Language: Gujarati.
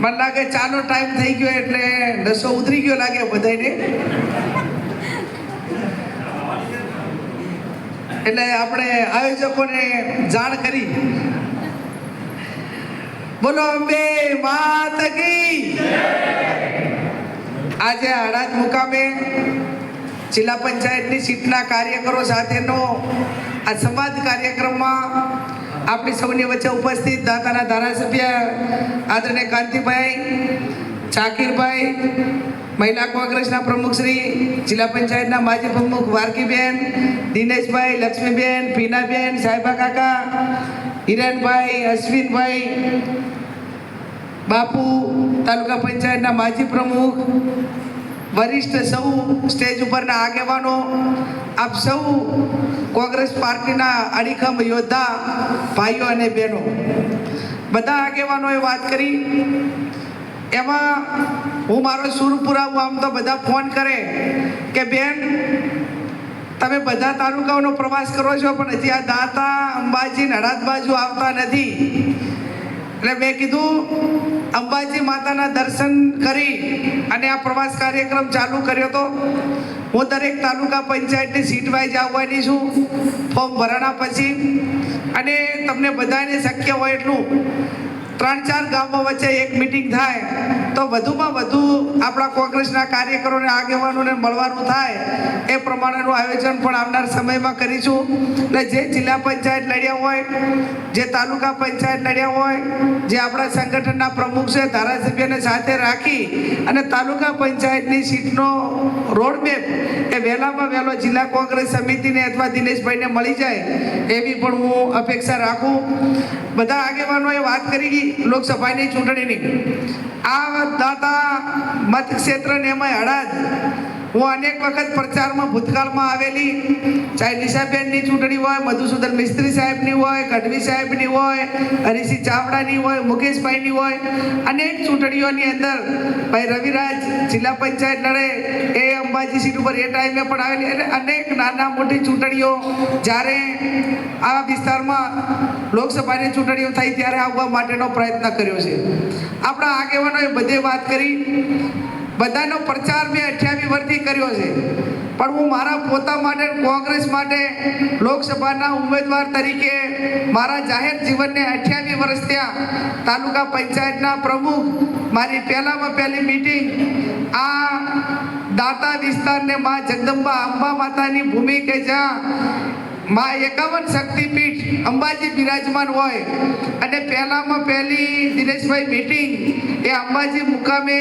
મને લાગે ચાનો ટાઈમ થઈ ગયો એટલે નશો ઉતરી ગયો લાગે બધાને એટલે આપણે આયોજકોને જાણ કરી. બોલો અંબે માત કી. આજે હળાદ મુકામે જિલ્લા પંચાયતની સીટના કાર્યકરો સાથેનો આ સંવાદ કાર્યક્રમમાં આપણી સૌની વચ્ચે ઉપસ્થિત દાતાના ધારાસભ્ય આદરણીય કાંતિભાઈ, ચાકીરભાઈ, મહિલા કોંગ્રેસના પ્રમુખશ્રી જિલ્લા પંચાયતના માજી પ્રમુખ વારકીબેન, દિનેશભાઈ, લક્ષ્મીબેન પીનાબેન સાહેબા કાકા, હિરેનભાઈ, અશ્વિનભાઈ, બાપુ, તાલુકા પંચાયતના માજી પ્રમુખ વરિષ્ઠ સૌ સ્ટેજ ઉપરના આગેવાનો, આપ સૌ કોંગ્રેસ પાર્ટીના અડીખમ યોદ્ધા ભાઈઓ અને બહેનો, બધા આગેવાનોએ વાત કરી. એમાં હું મારો સુર પુરાવું, આમ તો બધા ફોન કરે કે, બેન, તમે બધા તાલુકાઓનો પ્રવાસ કરો છો, પણ હજી આ દાંતા અંબાજી નડાદ બાજુ આવતા નથી. એટલે મેં કીધું, અંબાજી માતાના દર્શન કરી અને આ પ્રવાસ કાર્યક્રમ ચાલુ કર્યો તો હું દરેક તાલુકા પંચાયતની સીટ વાઇઝ આવવાની છું. ફોર્મ ભરાણા પછી અને તમને બધાને શક્ય હોય એટલું ત્રણ ચાર ગામો વચ્ચે એક મિટિંગ થાય, તો વધુમાં વધુ આપણા કોંગ્રેસના કાર્યકરોને, આગેવાનોને મળવાનું થાય, એ પ્રમાણેનું આયોજન પણ આવનાર સમયમાં કરીશું. એટલે જે જિલ્લા પંચાયત લડ્યા હોય, જે તાલુકા પંચાયત લડ્યા હોય, જે આપણા સંગઠનના પ્રમુખ છે, ધારાસભ્યને સાથે રાખી અને તાલુકા પંચાયતની સીટનો રોડમેપ એ વહેલામાં વહેલો જિલ્લા કોંગ્રેસ સમિતિને અથવા દિનેશભાઈને મળી જાય, એવી પણ હું અપેક્ષા રાખું. બધા આગેવાનોએ વાત કરી લોકસભાની ચૂંટણીની. આ દાતા મતક્ષેત્રને એમાં હળાદ હું અનેક વખત પ્રચારમાં, ભૂતકાળમાં આવેલી ચાહે નિશાબેનની ચૂંટણી હોય, મધુસૂદન મિસ્ત્રી સાહેબની હોય ગઢવી સાહેબની હોય હરીસિંહ ચાવડાની હોય, મુકેશભાઈની હોય, અનેક ચૂંટણીઓની અંદર ભાઈ રવિરાજ જિલ્લા પંચાયત લડે એ અંબાજી સીટ ઉપર એ ટાઈમે પણ આવેલી. એટલે અનેક નાના મોટી ચૂંટણીઓ જ્યારે આ વિસ્તારમાં લોકસભાની ચૂંટણીઓ થઈ ત્યારે આવવા માટેનો પ્રયત્ન કર્યો છે. આપણા આગેવાનોએ બધે વાત કરી. બધાનો પ્રચાર મેં અઠ્યાવી વર્ષથી કર્યો છે. પણ હું મારા પોતા માટે, કોંગ્રેસ માટે, લોકસભાના ઉમેદવાર તરીકે મારા જાહેર જીવનને અઠ્યાવીસ વર્ષ ત્યાં તાલુકા પંચાયતના પ્રમુખ, મારી પહેલામાં પહેલી મીટિંગ આ દાતા વિસ્તારને મા જગદંબા અંબા માતાની ભૂમિ કે જ્યાં મા એકાવન શક્તિપીઠ અંબાજી બિરાજમાન હોય. અને પહેલામાં પહેલી દિનેશભાઈ મિટિંગ એ અંબાજી મુકામે